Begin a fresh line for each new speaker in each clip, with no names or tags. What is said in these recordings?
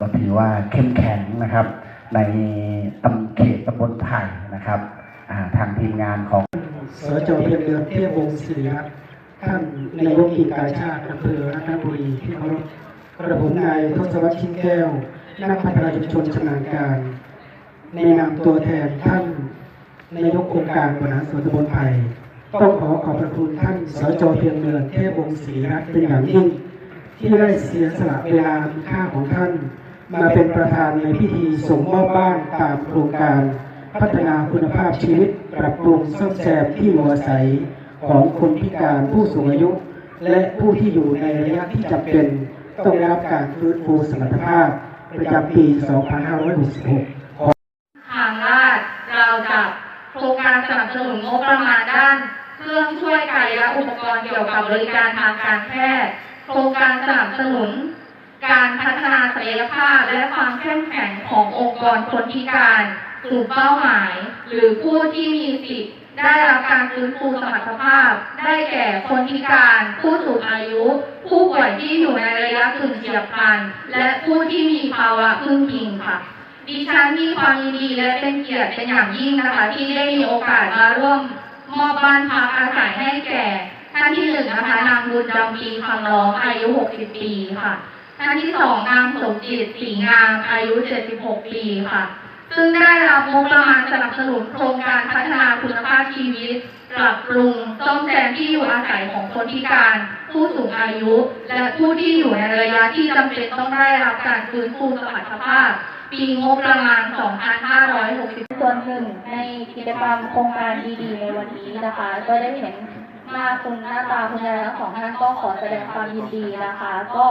ก็ถือว่าเข้มแข็งนะครับ ในตำเขตตำบลไผ่นะครับาทางทีมงานของ
สจเพียงเดือนเทียบวงศ์ศิริรัตน์ท่านนายกกิจการชาติอำเภอรัตนบุรีที่เคารพกระผมนายทศวรรษชินแก้ว นักพัฒนาชุมชนชำนาญการ ในนามตัวแทนท่านนายกองค์การบริหารส่วนตำบลไผ่ต้องขอขอบพระคุณท่านสจเพียงเดือนเทพวงศ์ศรีรัตน์เป็นอย่างยิ่งที่ได้เสียสละเวลาค่าของท่าน มาเป็นประธานในพิธีส่งมอบบ้านตามโครงการ พัฒนาคุณภาพชีวิต ปรับปรุงซ่อมแซมที่อยู่อาศัยของคนพิการผู้สูงอายุ และผู้ที่อยู่ในระยะที่จำเป็นต้องได้รับการฟื้นฟูสมรรถภาพ ประจำปี 2566
ทางราชเราจัดโครงการสนับสนุนงบประมาณด้าน เครื่องช่วยกายและอุปกรณ์เกี่ยวกับบริการทางการแพทย์ โครงการสนับสนุน การพัฒนาศักยภาพและความเข้มแข็งขององค์กรคนพิการกลุ่มเป้าหมาย หรือผู้ที่มีสิทธิ์ได้รับการฟื้นฟูสมรรถภาพ ได้แก่คนพิการ ผู้สูงอายุ ผู้ป่วยที่อยู่ในระยะกึ่งเฉียบพลัน และผู้ที่มีภาวะพึ่งพิงค่ะ ดิฉันมีความยินดีและเป็นเกียรติเป็นอย่างยิ่งนะคะ ที่ได้มีโอกาสมาร่วมมอบบ้านพักอาศัยให้แก่ ท่านที่หนึ่งนะคะนางบุญจำปีคำร้องอายุ 60 ปีค่ะ ท่านที่สองนางสมจิตสีงามอายุ 76 ปีค่ะ ซึ่งได้รับงบประมาณสนับสนุนโครงการพัฒนาคุณภาพชีวิต ปรับปรุงซ่อมแซมที่อยู่อาศัยของคนพิการ ผู้สูงอายุ และผู้ที่อยู่ในระยะที่จำเป็นต้องได้รับการฟื้นฟูสมรรถภาพ ปีงบประมาณ 2560
ส่วนหนึ่งในกิจกรรมโครงการดี ๆ ในวันนี้นะคะ ก็ได้เห็นหน้าคุณหน้าตาคุณยายทั้งสองท่านก็ขอแสดงความยินดีนะคะ ก็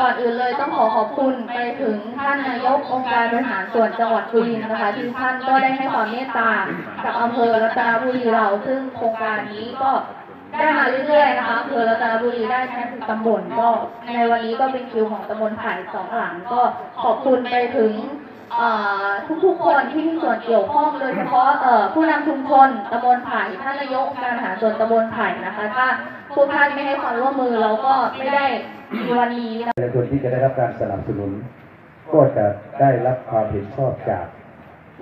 ก่อนอื่นเลยต้องขอขอบคุณไปถึงท่านนายกองค์การบริหารส่วนจังหวัดสุรินทร์นะคะ ที่ท่านก็ได้ให้ความเมตตากับอำเภอรัตนบุรีเราซึ่งโครงการนี้ก็ได้มาเรื่อยๆนะคะอำเภอรัตนบุรีได้แค่ตำบลก็ในวันนี้ก็เป็นคิวของตำบลไผ่สองหลังก็ขอบคุณไปถึงทุกๆคนที่มีส่วนเกี่ยวข้องโดยเฉพาะผู้นำชุมชนตำบลไผ่ท่านนายกการหารส่วนตำบลไผ่นะคะ ถ้าพวกท่านไม่ให้ความร่วมมือเราก็ไม่ได้ วันนี้นะ
ประชาชนที่จะได้รับการสนับสนุน ก็จะได้รับความเห็นชอบจาก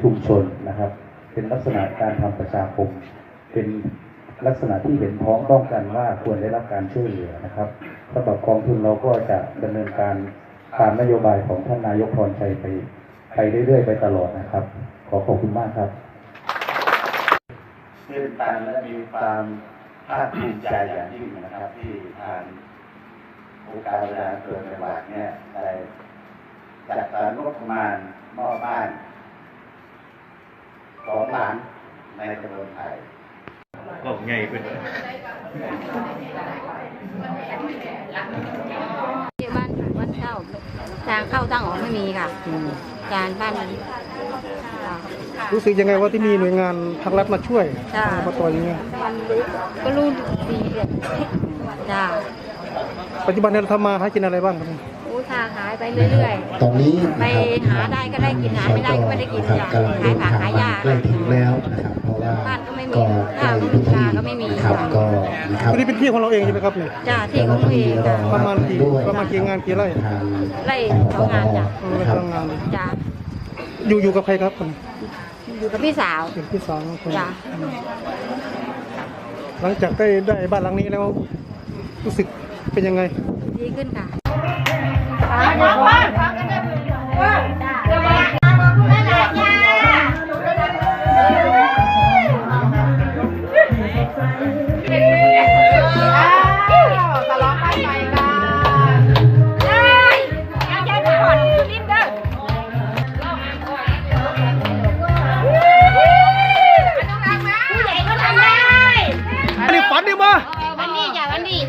ชุมชนนะครับ เป็นลักษณะการทำประชาคม เป็นลักษณะที่เห็นพ้องต้องกันว่าควรได้รับการช่วยเหลือนะครับสำหรับกองทุนเราก็จะดำเนินการตามนโยบายของท่านนายกพรชัยไปไปเรื่อยๆ ไปตลอดนะครับ ขอขอบคุณมากครับ
ตื่นตันและมีความภาคภูมิใจอย่างยิ่งนะครับที่ทาง องค์การบริหารส่วนจังหวัดเนี่ยได้จัดสรรงบประมาณมอบบ้านสองหลังในตำบลไทย
ก็ง่ายขึ้น
ที่บ้านบ้านเช่าทางเข้าทางออกไม่มีค่ะการบ้านมันค่ะ
รู้สึกยังไงว่าที่มีหน่วยงานภาครัฐมาช่วย
จ้ะ
มาต่อยังไง
มันก็รู้ดีเลยจ้า
ปัจจุบันเนี่ยเราทำมาหากินอะไรบ้างครับ
อู้ค้าขายไปเรื่อย
ตอนนี้
ๆไปหาได้ก็ได้กินหาไม่ได้ก็ไม่ได้กิน
ครับ
จ้ะ
กำลัง
ขาย
เดิน
ผัก
ทาง
ขาย
มายาใกล้ถึงแล้วนะครับเพราะว่า
บ้านก็ไม่มี
ก็ใกล้พิธี
ข้าวก็ไม่มี
ครับ
ค่ะ
ก็นะครับ
อันนี้เป็นที่ของเราเองใช่ไหมครับเนี่ย
จ้าที่ของตัวเองจ้ะ
ประมาณกี่ประมาณกี่งานกี่ไร่
ทาง
ไร่สองงานจ้ะ
เออ
นะครับ
ทำงาน
จ้า
อยู่อยู่กับใครครับคน
อยู่กับพี่สาว
เป็นพี่สาวคน
จ้ะ
อืมหลังจากได้ได้บ้านหลังนี้แล้วรู้สึก เป็นยังไง
ดีขึ้นค่ะ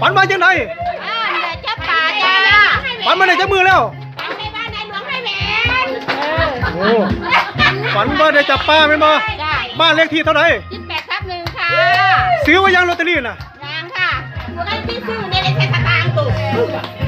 ฝันมาจังได
อ่าเดี๋ยวจะป่าจ้า
ฝันมาได้จักมือแล้ว
ทำในบ้านในหลวงให้แหวน
โอ้ฝันว่าได้จับปลาไหมนบ่
ได้
บ้านเลขที่เท่าไหร่
สิบแปดทับหนึ่งค่ะ
ซื้อไว้ยังลอตเตอรี่น่ะ
ยังค่ะหนูให้พี่ซื้อในเลขสตางค์ตุก